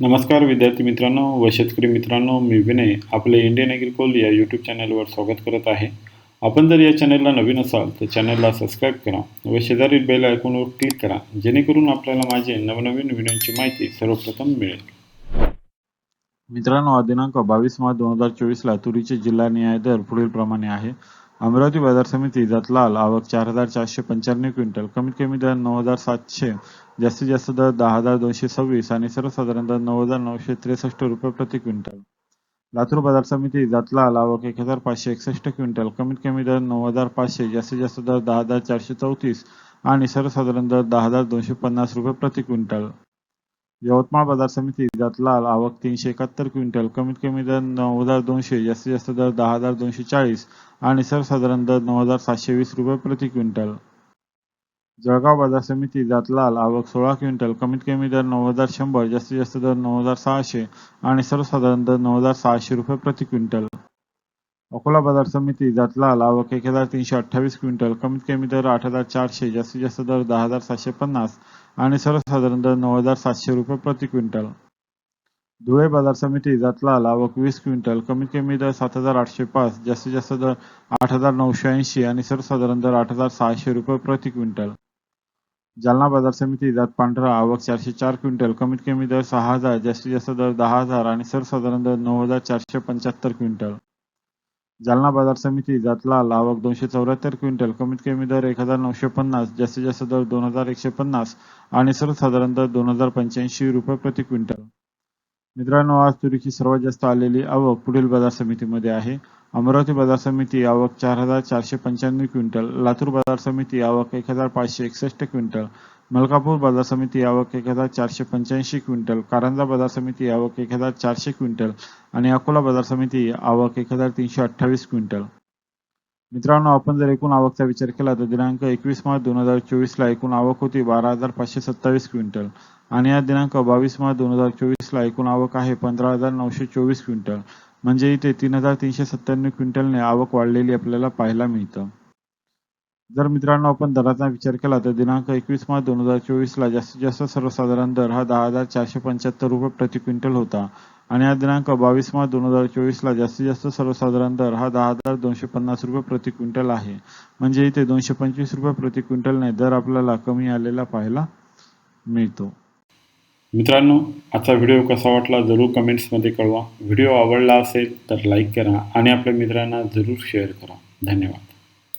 नमस्कार विद्यार्थी मित्रांनो व शेतकरी मित्रांनो मी विनय आपले इंडियन ॲग्रिकोल या यूट्यूब चॅनलवर स्वागत करत आहे. आपण जर या चॅनलला नवीन असाल तर चॅनलला सबस्क्राईब करा व शेजारील बेल आयकॉनवर क्लिक करा जेणेकरून आपल्याला माझे नवनवीन व्हिडिओची माहिती सर्वप्रथम मिळेल. मित्रांनो दिनांक बावीस मार्च दोन हजार चोवीसला तुरीचे जिल्हा न्याय दर पुढील प्रमाणे आहे. अमरावती बाजार समिती जातलाल आवक चार हजार चारशे पंच्याण्णव क्विंटल. कमीत कमी दर नऊ हजार सातशे जास्तीत जास्त दर दहा हजार दोनशे सव्वीस आणि सर्वसाधारण दर नऊ हजार नऊशे त्रेसष्ट रुपये प्रति क्विंटल. लातूर बाजार समिती जातलाल आवक एक हजार पाचशे एकसष्ट क्विंटल. कमीत कमी दर नऊ हजार पाचशे जास्तीत जास्त दर दहा हजार चारशे चौतीस आणि सर्वसाधारण दर दहा हजार दोनशे पन्नास रुपये प्रति क्विंटल. यवतमाळ बाजार समिती जतलाल आवक तीनशे एकाहत्तर क्विंटल कमीत कमी दर नऊ हजार दोनशे जास्तीत जास्त दर दहा हजार दोनशे चाळीस आणि सर्वसाधारण दर नऊ हजार सातशे वीस रुपये प्रति क्विंटल. जळगाव बाजार समिती जतलाल आवक सोळा क्विंटल कमीत कमी दर नऊ हजार शंभर जास्तीत जास्त दर नऊ हजार सहाशे आणि सर्वसाधारण दर नऊ हजार सहाशे रुपये प्रति क्विंटल. अकोला बाजार समिती जतलाल आवक एक हजार तीनशे अठ्ठावीस क्विंटल कमीत कमी दर आठ हजार चारशे जास्तीत जास्त दर दहा हजार सातशे पन्नास आणि सर्वसाधारण दर नऊ हजार सातशे रुपये प्रति क्विंटल. धुळे बाजार समिती जातला आवक वीस क्विंटल कमीत कमी दर सात हजार आठशे पाच जास्तीत जास्त दर आठ हजार नऊशे ऐंशी आणि सर्वसाधारण दर आठ हजार सहाशे रुपये प्रति क्विंटल. जालना बाजार समिती जात पांढरा आवक चारशे चार क्विंटल कमीत कमी दर सहा हजार जास्तीत जास्त दर दहा हजार आणि सर्वसाधारण दर नऊ हजार चारशे पंच्याहत्तर क्विंटल. जालना बाजार समिती जातला आवक दोनशे चौऱ्याहत्तर क्विंटल कमीत कमी दर एक हजार नऊशे पन्नास जास्तीत जास्त दर दोन हजार एकशे पन्नास आणि सर्वसाधारण दर दोन हजार पंच्याऐंशी रुपये प्रति क्विंटल. मित्रांनो आज तुरीची सर्वात जास्त आलेली आवक पुढील बाजार समितीमध्ये आहे. अमरावती बाजार समिती आवक चार हजार चारशे पंच्याण्णव क्विंटल लातूर बाजार समिती आवक एक हजार पाचशे एकसष्ट क्विंटल मलकापूर बाजार समिती आवक एक हजार चारशे पंच्याऐंशी क्विंटल कारंजा बाजार समिती आवक एक हजार चारशे क्विंटल आणि अकोला बाजार समिती आवक एक हजार तीनशे अठ्ठावीस क्विंटल. मित्रांनो आपण जर एकूण आवकचा विचार केला तर दिनांक एकवीस मार्च दोन हजार चोवीसला एकूण आवक होती बारा हजार पाचशे सत्तावीस क्विंटल आणि या दिनांक बावीस मार्च दोन हजार चोवीसला एकूण आवक आहे पंधरा हजार नऊशे चोवीस क्विंटल. म्हणजे इथे तीन हजार तीनशे सत्त्याण्णव क्विंटलने आवक वाढलेली आपल्याला पाहायला मिळतं. जर मित्रांनो आपण दराचा विचार केला तर दिनांक एकवीस मार्च दोन हजार चोवीसला जास्तीत जास्त सर्वसाधारण दर हा दहा हजार चारशे पंच्याहत्तर रुपये प्रति क्विंटल होता. आणि हा दिनांक बावीस मार्च दोन हजार चोवीसला जास्तीत जास्त सर्वसाधारण दर हा दहा हजार दोनशे पन्नास रुपये प्रति क्विंटल आहे. म्हणजे इथे दोनशे पंचवीस रुपये प्रति क्विंटलने दर आपल्याला कमी आलेला पाहायला मिळतो. मित्रांनो आजचा व्हिडिओ कसा वाटला जरूर कमेंट्समध्ये कळवा. व्हिडिओ आवडला असेल तर लाईक करा आणि आपल्या मित्रांना जरूर शेअर करा. धन्यवाद.